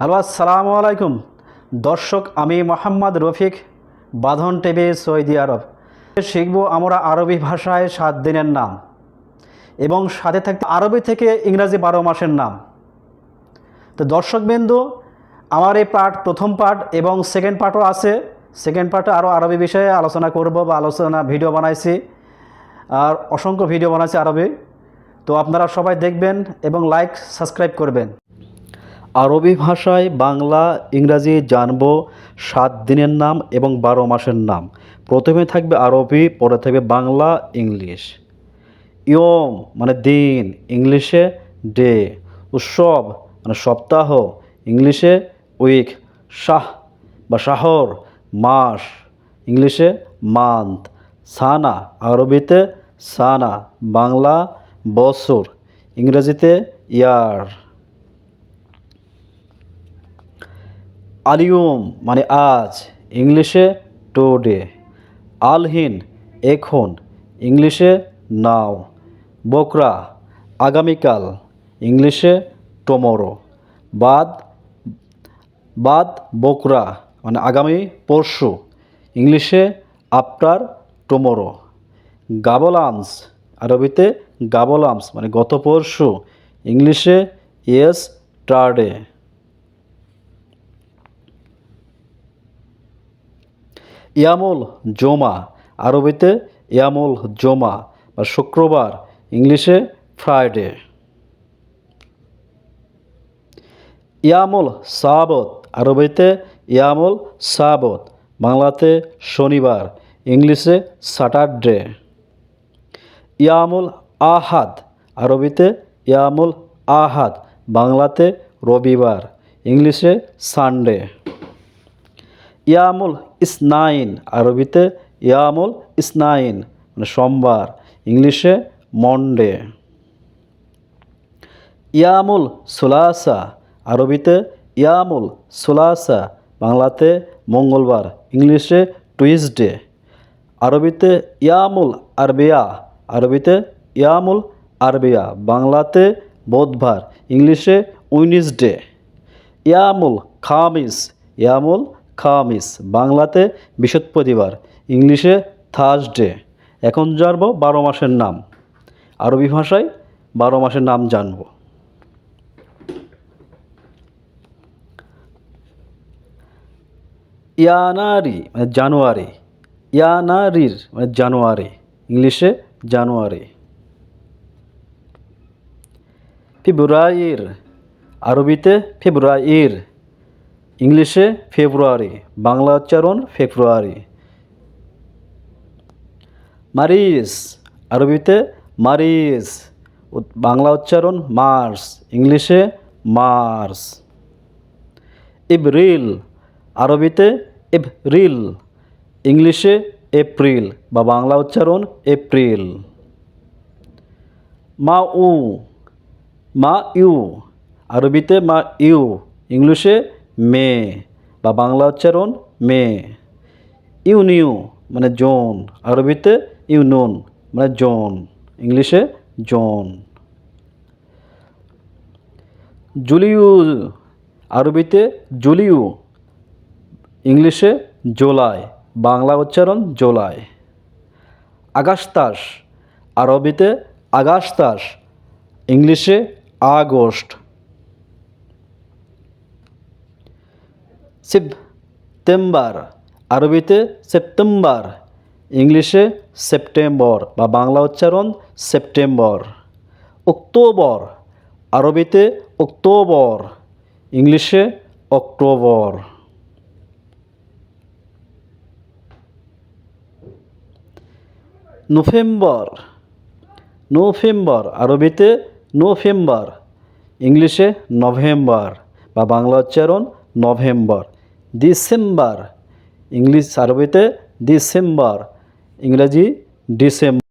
Hello, আসসালামু আলাইকুম। দর্শক, আমি মোহাম্মদ রফিক, বাঁধন টিভি, সৌদি আরব। শিখব আমরা আরবি ভাষায় সাত দিনের নাম এবং সাথে থাকতে আরবি থেকে ইংরাজি বারো মাসের নাম। তো দর্শকবিন্দু আমার এই পার্ট প্রথম পার্ট এবং সেকেন্ড পার্টও আছে। সেকেন্ড পার্টে আরও আরবি বিষয়ে আলোচনা করব বা আলোচনা ভিডিও বানাইছি। আর অসংখ্য ভিডিও বানাইছি আরবি। তো আপনারা সবাই দেখবেন এবং লাইক সাবস্ক্রাইব করবেন। আরবি ভাষায় বাংলা, ইংরাজি জানব, সাত দিনের নাম এবং বারো মাসের নাম। প্রথমে থাকবে আরবি, পরে থাকবে বাংলা, ইংলিশ। ইয়ম মানে দিন, ইংলিশে ডে। উৎসব মানে সপ্তাহ, ইংলিশে উইক, শাহ বা শাহর মাস। ইংলিশে মান্থ, সানা, আরবিতে সানা, বাংলা বছর, ইংরেজিতে ইয়ার। আলিয়ম মানে আজ, ইংলিশে টুডে। আলহিন, এখন, ইংলিশে নাও। বকরা, আগামীকাল, ইংলিশে টমোরো। বাদ বাদ বকরা মানে আগামী পরশু, ইংলিশে আফটার টমোরো। গাবলামস আরবিতে গাবলামস মানে গত পরশু, ইংলিশে ইয়েস টার্ডে। ইয়ামুল জমা, আরবিতে ইয়ামুল জমা, বা শুক্রবার, ইংলিশে ফ্রাইডে। ইয়ামুল সাবত, আরবিতে ইয়ামুল সাবত, বাংলাতে শনিবার, ইংলিশে স্যাটারডে। ইয়ামুল আহাদ, আরবিতে ইয়ামুল আহাদ, বাংলাতে রবিবার, ইংলিশে সানডে। ইয়ামুল ইসনাইন, আরবিতে ইয়ামুল ইসনাইন মানে সোমবার, ইংলিশে মন্ডে। ইয়ামুল সুলাসা, আরবিতে ইয়ামুল সুলাসা, বাংলাতে মঙ্গলবার, ইংলিশে টুইসডে। আরবিতে ইয়ামুল আরবিয়া, আরবিতে ইয়ামুল আরবিয়া, বাংলাতে বুধবার, ইংলিশে উইনিসডে। ইয়ামুল খামিস, ইয়ামুল খামিস, বাংলাতে বৃহস্পতিবার ইংলিশে থার্সডে। এখন জানব বারো মাসের নাম। আরবি ভাষায় বারো মাসের নাম জানব। ইয়ানারি মানে জানুয়ারি। ইয়ানারির মানে জানুয়ারি। ইংলিশে জানুয়ারি। ফেব্রুয়ারির। আরবিতে ফেব্রুয়ারির। ইংলিশে ফেব্রুয়ারি, বাংলা উচ্চারণ ফেব্রুয়ারি। মারিস, আরবিতে মারিস বাংলা উচ্চারণ মার্চ ইংলিশে মার্চ এপ্রিল, আরবিতে এপ্রিল, ইংলিশে এপ্রিল বা বাংলা উচ্চারণ এপ্রিল। মা উ মা ইউ, আরবিতে মা ইউ, ইংলিশে মে, বা বাংলা উচ্চারণ মে। ইউনিউ মানে জন, আরবিতে ইউনুন মানে জন, ইংলিশে জন। জুলিউ, আরবিতে জুলিউ, ইংলিশে জুলাই, বাংলা উচ্চারণ জুলাই। আগাস্তাস, আরবিতে আগাস্তাস, ইংলিশে আগস্ট। সেপ্টেম্বর আরবিতে সেপ্টেম্বর ইংলিশে সেপ্টেম্বর বা বাংলা উচ্চারণ সেপ্টেম্বর অক্টোবর আরবিতে অক্টোবর ইংলিশে অক্টোবর নভেম্বর নভেম্বর আরবিতে নভেম্বর ইংলিশে নভেম্বর বা বাংলা উচ্চারণ নভেম্বর ডিসেম্বর ইংলিশ আরবিতে ডিসেম্বর ইংরেজি ডিসেম্বর।